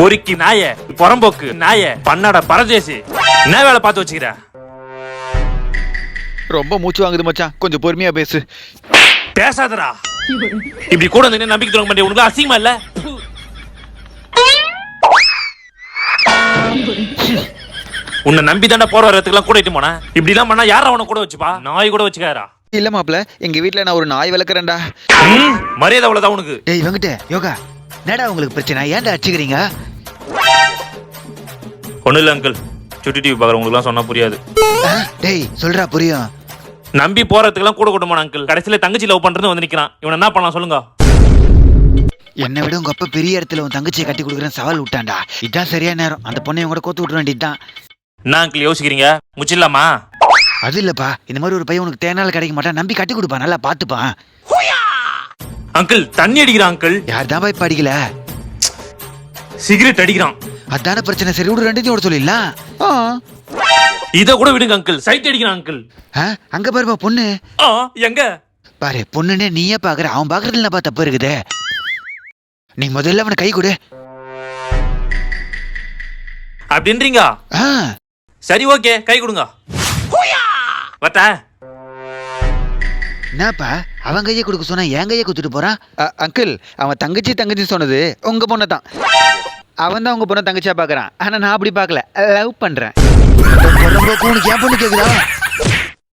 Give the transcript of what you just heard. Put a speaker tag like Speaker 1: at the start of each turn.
Speaker 1: பொறுக்கி நாய புறம்போக்கு நாய பண்ணாட பரதேசி. என்ன வேலை பார்த்து வச்சுக்கிற?
Speaker 2: ரொம்ப மூச்சு வாங்குது மச்சான். கொஞ்சம் பொறுமையா பேசு.
Speaker 1: பேசாதடா. இப்படி கூட நின்று நம்பிக்கை துரோகம் பண்ணி உனக்கு அசிங்கமா இல்ல? உன்னை நம்பி தாண்டா போற வரத்துக்குலாம் கூட இட்டு போனேன். இப்படி எல்லாம் பண்ணா யார அவனை கூட வச்சுப்பா? நாய் கூட வச்சுக்காரா
Speaker 2: இல்ல மாப்ள எங்க வீட்ல நான் ஒரு நாய் வளர்க்குறேன்டா.
Speaker 1: மரியாதை அவ்வளவுதான் உனக்கு.
Speaker 3: டேய் வெங்கட் யோகா. என்னடா உங்களுக்கு பிரச்சனை? ஏன்டா அடிச்சுக்கிறீங்க?
Speaker 1: ஒண்ணு இல்ல அங்கிள் சுட்டி டிவி பாக்குறவங்களுக்குலாம் சொன்னா புரியாது.
Speaker 3: ஆ? டேய் சொல்றா புரியும்.
Speaker 1: நம்பி போறதுக்கெல்லாம் கூட கூட்ட போன அங்கிள் கடைசியில தங்கச்சி லவ் பண்றது வந்து நிக்கிறான். இவன் என்ன பண்ணலாம் சொல்லுங்க.
Speaker 3: என்னை விட உங்க அப்பா பெரிய இடத்துல உன் தங்கச்சியை கட்டி கொடுக்குறேன் சவால் விட்டான்டா. இதான் சரியான நேரம். அந்த பொண்ணையும் கூட கோத்து விட்டுற வேண்டியதுதான்.
Speaker 1: என்ன அங்கிள் யோசிக்கிறீங்க? முச்சிடலாமா?
Speaker 3: அது இல்லப்பா. இந்த மாதிரி ஒரு பையன் உனக்கு தேனால கிடைக்க மாட்டான். நம்பி கட்டி கொடுப்பா நல்லா பாத்துப்பான்
Speaker 1: அங்கிள் தண்ணி அடிக்கிறான் அங்கிள்
Speaker 3: யார் தான் போய் படிக்கல
Speaker 1: சிகரெட் அடிக்கிறான்.
Speaker 3: அதான பிரச்சனை சரி விடு ரெண்டுத்தையும் விட சொல்லிடலாம்
Speaker 2: ஆ,
Speaker 1: இத கூட விடுங்க அங்கிள் சைட் அடிக்கிறான் அங்கிள்
Speaker 3: ஆ, அங்க பாருப்பா பொண்ணு.
Speaker 1: ஆ எங்க?
Speaker 3: பாரு பொண்ணுன்னே நீயே பாக்குற அவன் பாக்குறதுல என்னப்பா தப்பு இருக்குது. நீ முதல்ல அவனை கை கொடு.
Speaker 1: அப்படின்றீங்க?
Speaker 3: ஆ,
Speaker 1: சரி ஓகே கை கொடுங்க.
Speaker 3: என்னப்பா அவன் கையை கொடுக்க சொன்னா என் கையை கொடுத்துட்டு போறான்?
Speaker 2: அ, அங்கிள் அவன் தங்கச்சி தங்கச்சி சொன்னது உங்க பொண்ணை தான். அவன் தான் உங்க பொண்ணை தங்கச்சியா பாக்குறான் ஆனா நான் அப்படி பார்க்கல. லவ் பண்றேன்.
Speaker 3: உனக்கு ஏன் பொண்ணு கேக்குதா?